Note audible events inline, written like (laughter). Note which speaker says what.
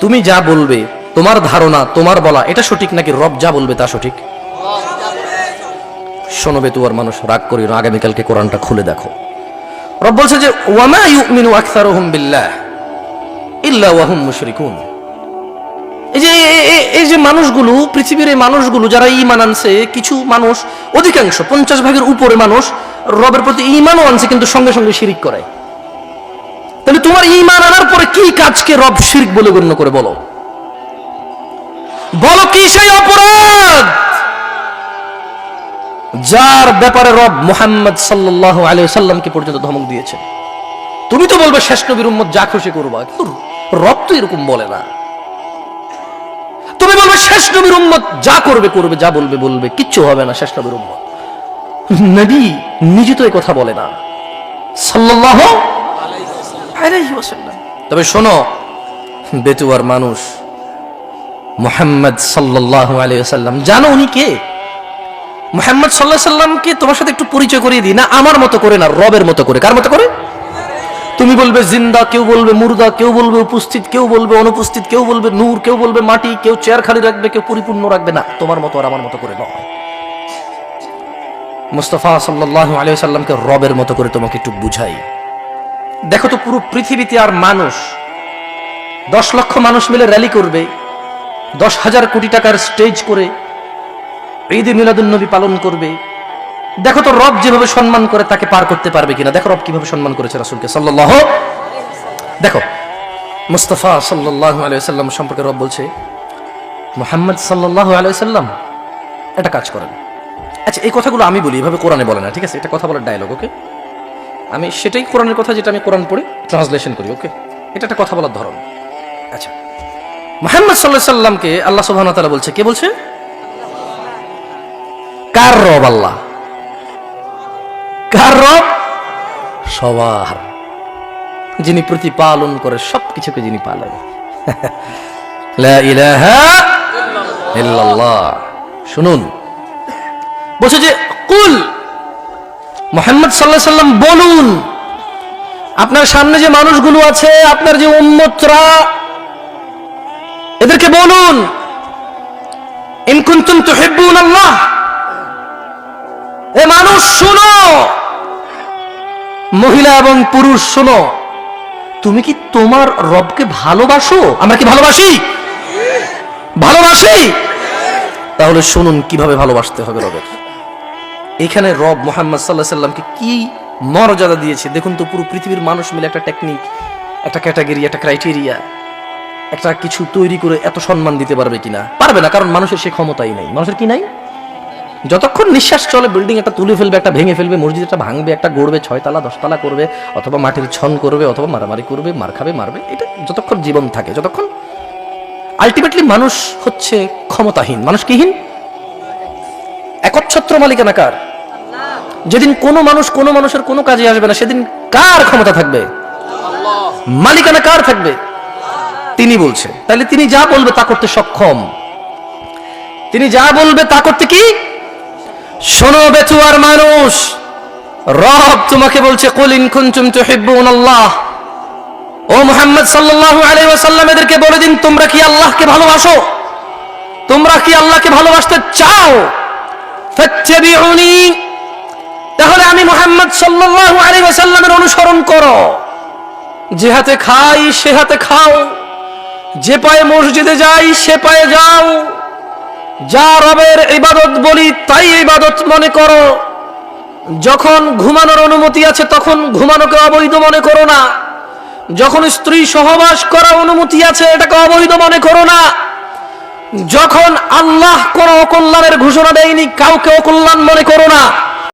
Speaker 1: তুমি যা বলবে, তোমার ধারণা, তোমার বলা, এটা সঠিক নাকি রব যা বলবে তা সঠিক? শোনবে তোমার মানুষ, রাগ করি আগামীকালকে কোরআনটা খুলে দেখো। রব বলছে যে, ওয়ামা ইউমিনু আকসারুহুম বিল্লাহ, ইল্লা ওয়াহুম মুশরিকুন। এই যে এই যে মানুষগুলো, পৃথিবীর এই মানুষগুলো, যারা ঈমান আনছে, কিছু মানুষ, অধিকাংশ, পঞ্চাশ ভাগের উপরে মানুষ, রবের প্রতি ঈমানও আনছে, কিন্তু সঙ্গে সঙ্গে শিরিক করে তাহলে তোমার ঈমান আনার পরে কি কাজকে রব শিরিক বলে গণ্য করে বলো? বলো কি সেই অপরাধ যার ব্যাপারে রব মোহাম্মদ সাল্লাহ আলিয়া সাল্লামকে পর্যন্ত ধমক দিয়েছে তুমি তো বলবে, শেষ নবীর উম্মত যা খুশি করবা। কিন্তু রব তো এরকম বলে না। তুমি বলবে, শেষ নবীর উম্মত যা করবে করবে, যা বলবে বলবে, কিচ্ছু হবে না শেষ নবীর উম্মত। নবী নিজে তো কথা বলে না। ওয়াসাল্লাম তবে শোনো, বেতুয়ার মানুষ মুহাম্মদ সাল্লাল্লাহু আলাইহি ওয়াসাল্লাম, জানো উনি কে? মুহাম্মদ আলাইহি সাল্লামকে তোমার সাথে একটু পরিচয় করিয়ে দিই। না, আমার মতো করে না, রবের মতো করে। কার মতো করে? তুমি বলবে জিন্দা, কেউ বলবে মুর্দা, কেউ বলবে উপস্থিত, কেউ বলবে অনুপস্থিত, কেউ বলবে নূর, কেউ বলবে মাটি, কেউ চেয়ার খালি রাখবে, কেউ পরিপূর্ণ রাখবে না। তোমার মতো আর আমার মতো করে নয়। মুস্তফা সাল্লাহ আলিয়া সাল্লামকে রবের মতো করে তোমাকে একটু বুঝাই। দেখো তো পুরো পৃথিবীতে আর মানুষ। দশ লক্ষ মানুষ মিলে র্যালি করবে, দশ হাজার কোটি টাকার স্টেজ করে ঈদ মিলাদুল নবী পালন করবে। দেখো তো রব যেভাবে সম্মান করে তাকে পার করতে পারবে কিনা। দেখো রব কীভাবে সম্মান করেছে রাসুলকে সাল্লাহ দেখো, মুস্তফা সাল্লাহ আলাইসাল্লাম সম্পর্কে রব বলছে, মোহাম্মদ সাল্লাহ আলাইসাল্লাম একটা কাজ করেন। আচ্ছা এই কথাগুলো আমি বলি, এভাবে কোরআনে বলে না, ঠিক আছে? এটা কথা বলার ডায়লগ ওকে আমি সেটাই কোরআনের কথা যেটা আমি কোরআন পড়ি ট্রান্সলেশন করি ওকে এটা একটা কথা বলার ধরন। আচ্ছা। মোহাম্মদ সাল্লাহ সাল্লামকে আল্লাহ সুবহানাহু ওয়া বলছে, কে বলছে? কার রব আল্লাহ? কার রব? সবার। যিনি প্রতিপালন করে সবকিছুকে যিনি পালন। (laughs) শুনুন। বলছে যে, কুল মোহাম্মদ সাল্লাহ সাল্লাম বলুন, আপনার সামনে যে মানুষগুলো আছে, আপনার যে উম্মতরা, এদেরকে বলুন, ইন কুনতুম তুহিব্বুন আল্লাহ। এ মানুষ, শুনো। মহিলা এবং পুরুষ, শোনো। তুমি কি তোমার রবকে ভালোবাসো? আমরা কি ভালোবাসি? ভালোবাসি? তাহলে শুনুন কীভাবে ভালোবাসতে হবে রবের। এখানে রব মোহাম্মদ সাল্লাহ সাল্লামকে কি মর্যাদা দিয়েছে? দেখুন তো পুরো পৃথিবীর মানুষ মিলে একটা টেকনিক একটা ক্যাটাগরি একটা ক্রাইটেরিয়া একটা কিছু তৈরি করে এত সম্মান দিতে পারবে কিনা? পারবে না, কারণ মানুষের সে ক্ষমতাই নাই। মানুষের কি নাই? যতক্ষণ নিঃশ্বাস চলে বিল্ডিং একটা তুলে ফেলবে, একটা ভেঙে ফেলবে, মসজিদ একটা ভাঙবে, একটা গড়বে, ছয়তলা, দশতলা করবে, অথবা মাটির ছন করবে, অথবা মারামারি করবে, মার খাবে, মারবে, এটা যতক্ষণ জীবন থাকে, যতক্ষণ আলটিমেটলি মানুষ হচ্ছে ক্ষমতাহীন। মানুষ কিহীন একচ্ছত্র মালিকানা কার? যেদিন কোনো মানুষ কোনো মানুষের কোনো কাজে আসবে না, সেদিন কার ক্ষমতা থাকবে? মালিকানা কার থাকবে? তিনি বলছে। তাহলে তিনি যা বলবে তা করতে সক্ষম। তিনি যা বলবে তা করতে কি? শোনো বেচুয়ার মানুষ, রব তোমাকে বলছে কুলিন কুনতুম তুহিব্বুন আল্লাহ। ও মুহাম্মদ সাল্লাল্লাহু আলাইহি ওয়াসাল্লাম, এদেরকে বলে দিন, তোমরা কি আল্লাহকে ভালোবাসো? তোমরা কি আল্লাহকে ভালোবাসতে চাও? ফাত্তাবিউনি তাহলে আমি মুহাম্মদ সাল্লাল্লাহু আলাইহি অনুসরণ করো। যে হাতে খাই, সে হাতে খাও। যে পায়ে মসজিদে যাই, সে পায়ে যাও। যা রবের ইবাদত বলি, তাই ইবাদত মনে করো। যখন ঘুমানোর অনুমতি আছে, তখন ঘুমানোকে অবৈধ মনে করো না। যখন স্ত্রী সহবাস করা অনুমতি আছে, এটাকে অবৈধ মনে করো না। যখন আল্লাহ কোন অকল্যাণের ঘোষণা দেয়নি, কাউকে অকল্যাণ মনে করো না।